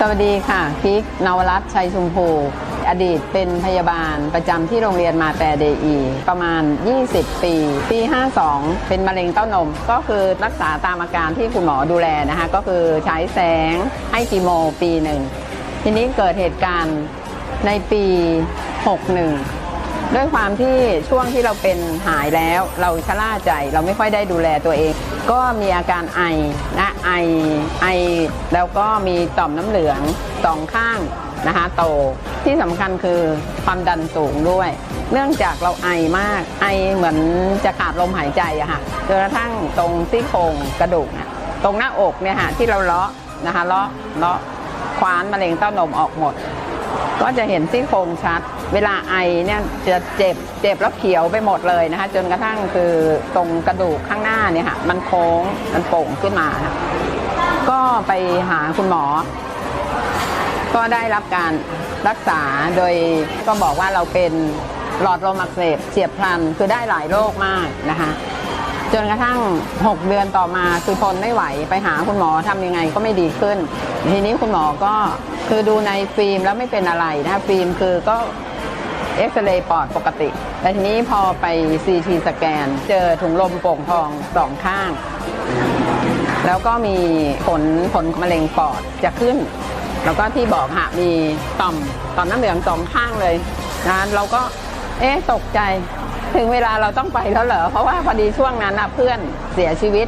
สวัสดีค่ะคิกนวรัตน์ชัยชุมพูอดีตเป็นพยาบาลประจำที่โรงเรียนมาแต่เดอี ประมาณ 20 ปี ปี 52 เป็นมะเร็งเต้านม ก็คือรักษาตามอาการที่คุณหมอดูแลนะคะ ก็คือใช้แสงให้คีโมปีหนึ่ง ทีนี้เกิดเหตุการณ์ในปี 61ด้วยความที่ช่วงที่เราเป็นหายแล้ว เราชะล่าใจเราไม่ค่อยได้ดูแลตัวเอง ก็มีอาการไอนะไอ แล้วก็มีต่อมน้ำเหลืองสองข้างนะคะโตที่สำคัญคือความดันสูงด้วย เนื่องจากเราไอมากไอเหมือนจะขาดลมหายใจอะค่ะจนกระทั่งตรงซี่โครงกระดูกตรงหน้าอกเนี่ยค่ะที่เราเลาะนะคะเลาะเลาะคว้านมะเร็งเต้านมออกหมด ก็จะเห็นซี่โครงชัด เวลาไอเนี่ยจะเจ็บเจ็บแล้วเขียวไปหมดเลยนะคะจนกระทั่งคือตรงกระดูกข้างหน้าเนี่ยค่ะมันโค้งมันโป่งขึ้นมาค่ะ ก็ไปหาคุณหมอ ก็ได้รับการรักษาโดยก็บอกว่าเราเป็นหลอดลมอักเสบเฉียบพลันคือได้หลายโรคมากนะคะจนกระทั่ง 6 เดือนต่อมาคือทนไม่ไหวไปหาคุณหมอทำยังไงก็ไม่ดีขึ้น ทีนี้คุณหมอก็คือดูในฟิล์มแล้วไม่เป็นอะไรนะฟิล์มคือก็เอ็กซเรย์ปอดปกติ แต่ทีนี้พอไปซีทีสแกน เจอถุงลมโป่งพองสองข้าง แล้วก็มีผลผลมะเร็งปอดจะขึ้น แล้วก็ที่บอกหะมีต่อมต่อมน้ำเหลืองสองข้างเลยนะเราก็เอ๊ะตกใจ ถึงเวลาเราต้องไปแล้วเหรอเพราะว่าพอดีช่วงนั้นนะเพื่อนเสียชีวิต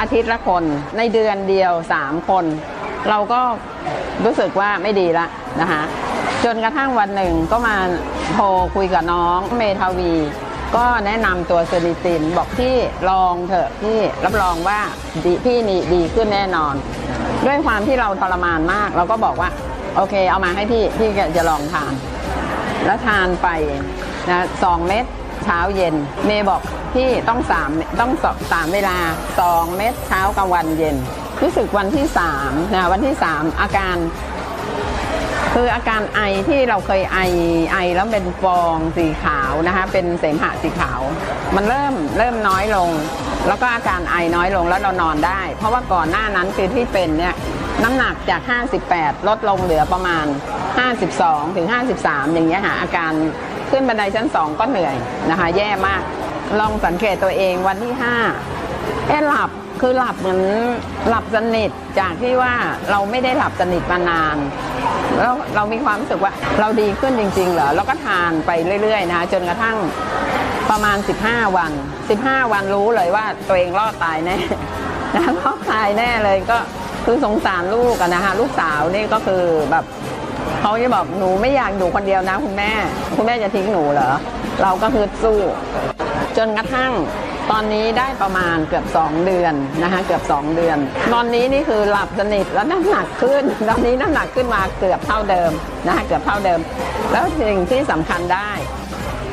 อาทิตย์ละคนในเดือนเดียวสามคน เราก็รู้สึกว่าไม่ดีละนะคะจนกระทั่งวันหนึ่งก็มาโทรคุยกับน้องเมทาวี ก็แนะนำตัวเซนิตินบอกพี่ลองเถอะพี่รับรองว่าดีพี่นี่ดีขึ้นแน่นอน ด้วยความที่เราทรมานมาก เราก็บอกว่า โอเค เอามาให้พี่พี่จะลองทาน แล้วทานไปนะสองเม็ดเช้าเย็น เมย์บอกพี่ต้องสามต้องสองสามเวลาสองเม็ดเช้ากลางวันเย็น รู้สึกวันที่สามนะวันที่สามอาการ คืออาการไอที่เราเคยไอไอแล้วเป็นฟองสีขาวนะคะเป็นเสมหะสีขาว มันเริ่มเริ่มน้อยลง แล้วก็อาการไอน้อยลงแล้วเรานอนได้ เพราะว่าก่อนหน้านั้นคือที่เป็นเนี่ยน้ำหนักจาก 58 ลดลงเหลือประมาณ 52 ถึง 53 อย่างเงี้ยค่ะอาการขึ้นบันไดชั้น 2 ก็เหนื่อยนะคะ แย่มาก ลองสังเกตตัวเองวันที่ 5 เอ๊หลับ คือหลับเหมือนหลับสนิทจากที่ว่าเราไม่ได้หลับสนิทมานาน แล้วเรามีความรู้สึกว่าเราดีขึ้นจริง ๆ เหรอแล้วก็ทานไปเรื่อย ๆ นะ จนกระทั่งประมาณ 15 วัน 15 วันรู้เลยว่าตัวเองรอดตายแน่นะรอดตายแน่เลยก็คือสงสารลูกนะคะลูกสาวนี่ก็คือแบบเขาจะบอกหนูไม่อยากอยู่คนเดียวนะคุณแม่ คุณแม่จะทิ้งหนูเหรอเราก็คือสู้ จนกระทั่ง ตอนนี้ได้ประมาณเกือบ 2 เดือนนะคะเกือบ 2 เดือนตอนนี้นี่คือหลับสนิทแล้วน้ำหนักขึ้น ตอนนี้น้ำหนักขึ้นมาเกือบเท่าเดิมนะคะเกือบเท่าเดิม แล้วสิ่งที่สำคัญได้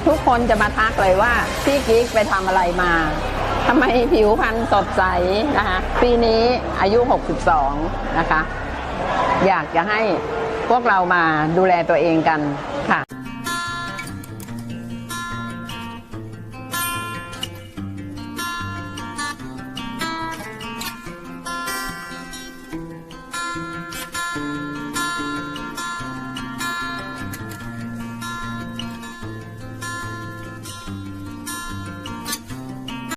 ทุกคนจะมาทักเลยว่าพี่กิ๊กไปทำอะไรมาทำไมผิวพรรณสดใสนะคะปีนี้อายุ 62 นะคะ อยากจะให้พวกเรามาดูแลตัวเองกันค่ะ